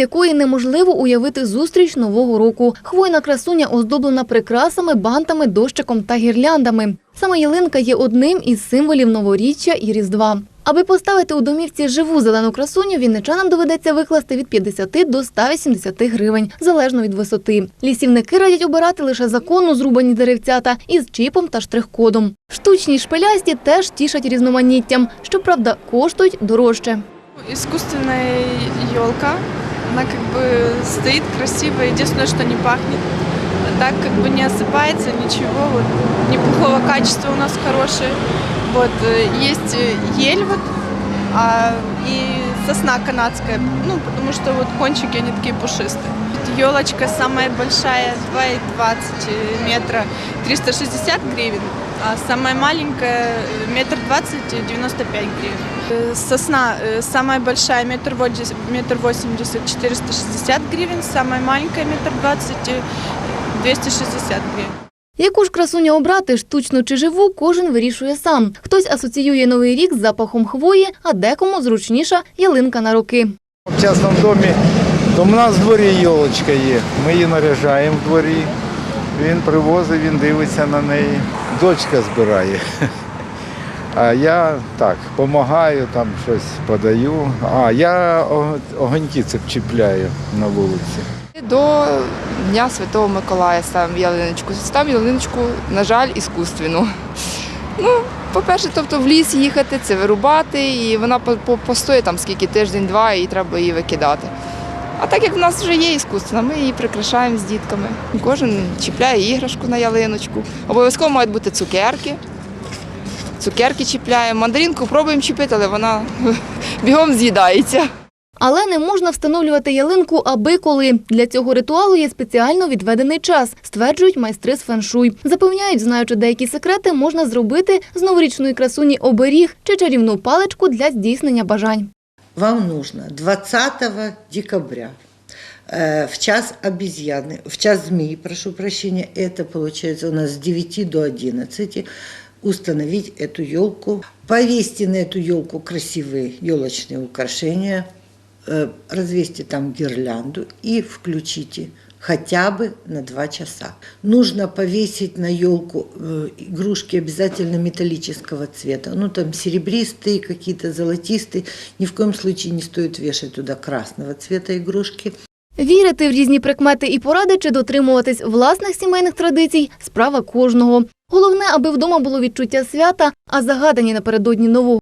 якої неможливо уявити зустріч нового року. Хвойна красуня оздоблена прикрасами, бантами, дощиком та гірляндами. Саме ялинка є одним із символів новоріччя і Різдва. Аби поставити у домівці живу зелену красуню, вінничанам доведеться викласти від 50 до 180 гривень, залежно від висоти. Лісівники радять обирати лише законно зрубані деревцята із чіпом та штрих-кодом. Штучні шпилясті теж тішать різноманіттям, щоправда, коштують дорожче. Искусственная елка, она как бы стоит красиво, единственное, что не пахнет. А так как бы не осыпается ничего, вот неплохого качества у нас хорошие. Вот э, есть э, ель вот, а, и сосна канадская, ну потому что вот кончики они такие пушистые. Елочка самая большая 2,20 метра, 360 гривен, а самая маленькая э, метр двадцать, 95 гривен. Э, Сосна э, самая большая метр водес- метр восемьдесят, 460 гривен, самая маленькая метр двадцать, э, 260 гривен. Яку ж красуню обрати, штучну чи живу, кожен вирішує сам. Хтось асоціює новий рік з запахом хвої, а декому зручніша ялинка на роки. В частному домі, то в нас в дворі йолочка є. Ми її наряжаємо в дворі. Він привозить, він дивиться на неї. Дочка збирає. А я так, допомагаю, там щось подаю. А я огоньки це чіпляю на вулиці. До Дня Святого Миколая ставимо ялиночку. Ставимо ялиночку, на жаль, іскусственну. Ну, по-перше, тобто в ліс їхати, це вирубати, і вона по- по- постоїть там скільки тиждень-два, і треба її викидати. А так як в нас вже є іскусственна, ми її прикрашаємо з дітками. Кожен чіпляє іграшку на ялиночку. Обов'язково мають бути цукерки. Цукерки чіпляємо. Мандаринку пробуємо чіпити, але вона бігом з'їдається. Але не можна встановлювати ялинку аби коли. Для цього ритуалу є спеціально відведений час, стверджують майстри з феншуй. Запевняють, знаючи деякі секрети, можна зробити з новорічної красуні оберіг чи чарівну паличку для здійснення бажань. Вам нужно 20 декабря. Э, в час обезьяны, в час змеи, прошу прощения, это получается у нас с 9 до 11, установить эту елку, повесьте на эту елку красивые елочные украшения, э, развесьте там гирлянду и включите хотя бы на 2 часа. Нужно повесить на елку э, игрушки обязательно металлического цвета. Ну, там серебристые, какие-то золотистые. Ни в коем случае не стоит вешать туда красного цвета игрушки. Вірити в різні прикмети і поради чи дотримуватись власних сімейних традицій справа кожного. Головне, аби вдома було відчуття свята, а загадані напередодні нового